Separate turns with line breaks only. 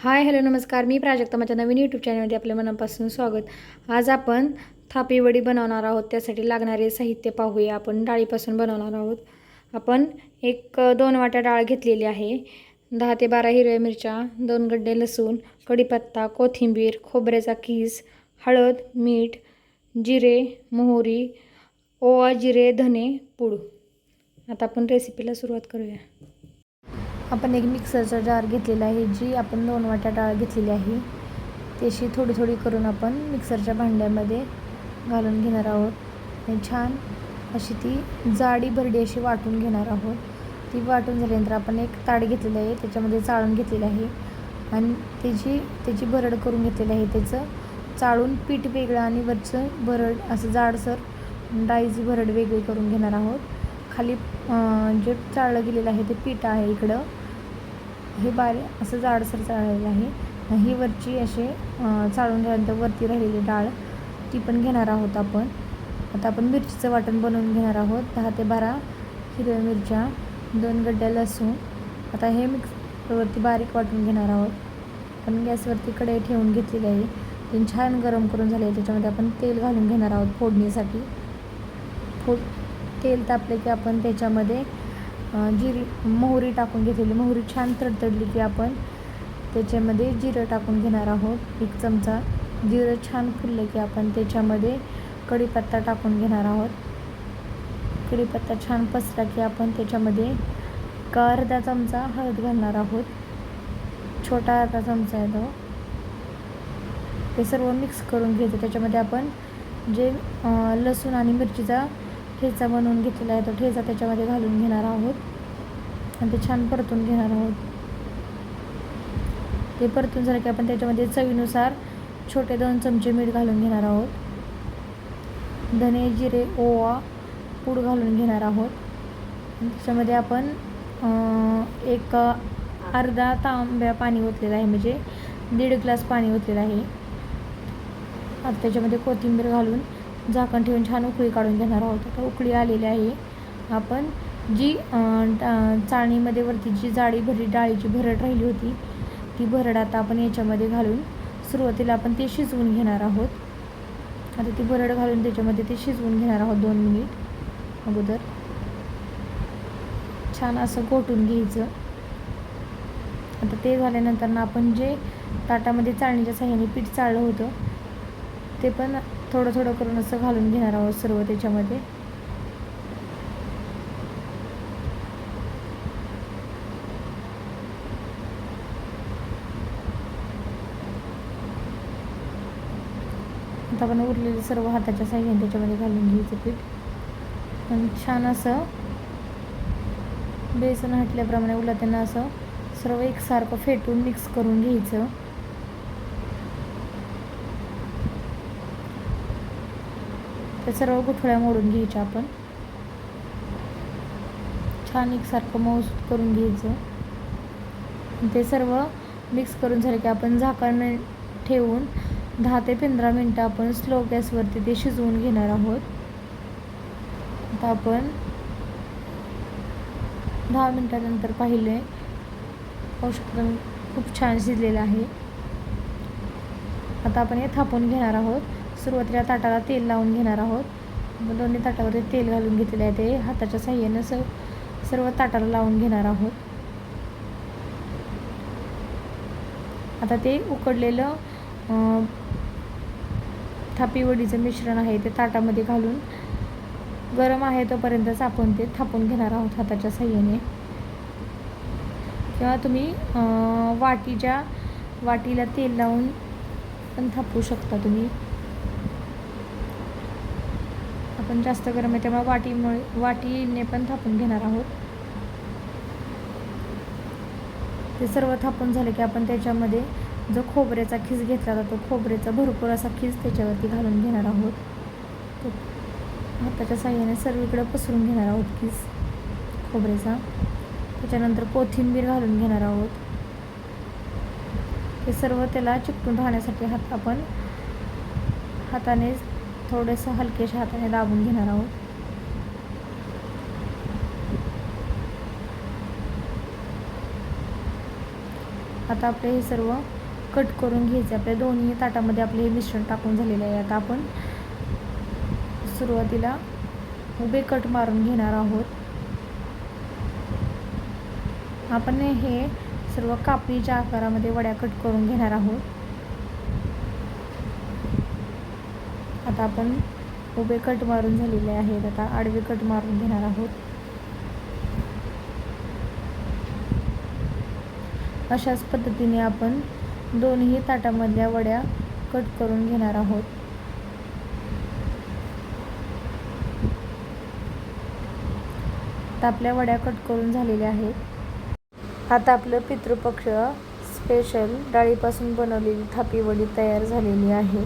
Hi hello नमस्कार. मी प्राजक्ता. माझ्या नवीन YouTube चॅनलमध्ये आपल्या मनापासून स्वागत. आज आपण थापीवडी बनवणार आहोत. त्यासाठी लागणारे साहित्य पाहूया. आपण डाळीपासून बनवणार आहोत. आपण एक दोन वाट्या डाळ घेतलेली आहे. दहा ते बारा हिरव्या मिरच्या दोन गड्डे लसूण कढीपत्ता कोथिंबीर खोबऱ्याचा किस हळद मीठ जिरे मोहरी ओवा जिरे धने पूड. आता आपण रेसिपीला सुरुवात करूया. आपण एक मिक्सरचा जार घेतलेला आहे जी आपण दोन वाट्या डाळ घेतलेली आहे. त्याची थोडी थोडी करून आपण मिक्सरच्या भांड्यामध्ये घालून घेणार आहोत. आणि छान अशी ती जाडी भरडी अशी वाटून घेणार आहोत. ती वाटून झाल्यानंतर आपण एक ताड घेतलेलं आहे त्याच्यामध्ये चाळून घेतलेलं आहे. आणि त्याची त्याची भरड करून घेतलेली आहे त्याचं चाळून पीठ वेगळं आणि वरचं भरड असं जाडसर डाळीची भरड वेगळी करून घेणार आहोत. खाली जे चाळलं गेलेलं आहे ते पीठ आहे इकडं. हे बारीक असं जाडसर चाळलेलं आहे. ही वरची असे चाळून झाल्यानंतर वरती राहिलेली डाळ ती पण घेणार आहोत आपण. आता आपण मिरचीचं वाटण बनवून घेणार आहोत. दहा ते बारा हिरव्या मिरच्या दोन गड्ड्या लसूण. आता हे मिक्सरवरती बारीक वाटून घेणार आहोत. आपण गॅसवरती कढई ठेवून घेतलेली आहे. ते छान गरम करून झाले त्याच्यामध्ये आपण तेल घालून घेणार आहोत फोडणीसाठी. फोड तेल तापले की आपण त्याच्यामध्ये जिरी मोहरी टाकून घेतलेली मोहरी छान तडतडली की आपण. त्याच्यामध्ये जिरं टाकून घेणार आहोत एक चमचा. जिरं छान फुललं की आपण त्याच्यामध्ये कढीपत्ता टाकून घेणार आहोत. कढीपत्ता छान पसला की आपण त्याच्यामध्ये एक अर्धा चमचा हळद घालणार आहोत. छोटा अर्धा चमचा आहे तो. ते सर्व मिक्स करून घ्यायचं. त्याच्यामध्ये आपण जे लसूण आणि मिरचीचा ठेचा बनवून घेतलेला आहे. तो ठेचा त्याच्यामध्ये घालून घेणार आहोत. आणि ते छान परतून घेणार आहोत. ते परतून झालं की आपण त्याच्यामध्ये चवीनुसार छोटे दोन चमचे मीठ घालून घेणार आहोत. धने जिरे ओवा पूड घालून घेणार आहोत. त्याच्यामध्ये आपण एक अर्धा तांब्या पाणी ओतलेलं आहे. म्हणजे दीड ग्लास पाणी ओतलेलं आहे. आता त्याच्यामध्ये कोथिंबीर घालून झाकण ठेवून छान उकळी काढून घेणार आहोत. आता उकळी आलेली आहे. आपण जी चाळणीमध्ये वरती जी जाळी भरली डाळीची भरड राहिली होती ती भरड आता आपण याच्यामध्ये घालून सुरुवातीला आपण ते शिजवून घेणार आहोत. आता ती भरड घालून त्याच्यामध्ये ते शिजवून घेणार आहोत दोन मिनिट अगोदर. छान असं गोटून घ्यायचं. आता ते झाल्यानंतर ना आपण जे ताटामध्ये चाळणीच्या साह्याने पीठ चाळलं होतं ते पण थोडं थोडं करून असं घालून घेणार आहोत सर्व त्याच्यामध्ये. आता आपण उरलेले सर्व हाताच्या साह्याने त्याच्यामध्ये घालून घ्यायचं पीठ. आणि छान असं बेसन हटल्याप्रमाणे त्यांना असं सर्व एकसारखं फेटून मिक्स करून घ्यायचं. तर सर्व गुठळ्या मोडून घ्यायच्या आपण. छान एकसारखं मऊ करून घ्यायचं. ते सर्व मिक्स करून झालं की आपण झाकण ठेवून दहा ते पंधरा मिनटं आपण स्लो गॅसवरती ते शिजवून घेणार आहोत. आता आपण दहा मिनटानंतर पाहिले औषध खूप छान शिजलेलं आहे. आता आपण हे थापून घेणार आहोत. सुरुवातीला ताटाला तेल लावून घेणार आहोत. मग दोन्ही ताटावरती तेल घालून घेतलेले आहे ते. हाताच्या साह्यानं स सर्व ताटाला लावून घेणार आहोत. आता ते उकडलेलं थापीवडीचं मिश्रण आहे ते ताटामध्ये घालून गरम आहे तोपर्यंतच आपण ते थापून घेणार आहोत हाताच्या साह्याने. किंवा तुम्ही वाटीच्या वाटीला तेल लावून पण थापू शकता तुम्ही. पण जास्त गरम आहे त्यामुळे वाटीमुळे वाटीने पण थापून घेणार आहोत. ते सर्व थापून झाले की आपण त्याच्यामध्ये जो खोबऱ्याचा खीस घेतला जातो खोबऱ्याचा भरपूर असा खीस त्याच्यावरती घालून घेणार आहोत. हाताच्या साह्याने सर्वीकडे पसरून घेणार आहोत खीस खोबऱ्याचा. त्याच्यानंतर कोथिंबीर घालून घेणार आहोत. हे सर्व त्याला चिकटून राहण्यासाठी हात आपण हाताने थोडंसं हलकेशा हाताने दाबून घेणार आहोत. आता आपले हे सर्व कट करून घ्यायचे. आपल्या दोन्ही ताटामध्ये आपले हे मिश्रण टाकून झालेले आहे. आता आपण सुरुवातीला उभे कट मारून घेणार आहोत. आपण हे सर्व कापडीच्या आकारामध्ये वड्या कट करून घेणार आहोत. आता आपण उभे कट मारून झालेले आहेत. आता आडवे कट मारून घेणार आहोत. अशाच पद्धतीने आपण दोन्ही ताटामधल्या वड्या कट करून घेणार आहोत. आता आपल्या वड्या कट करून झालेल्या आहेत. आता आपलं पितृपक्ष स्पेशल डाळीपासून बनवलेली थापी वडी तयार झालेली आहे.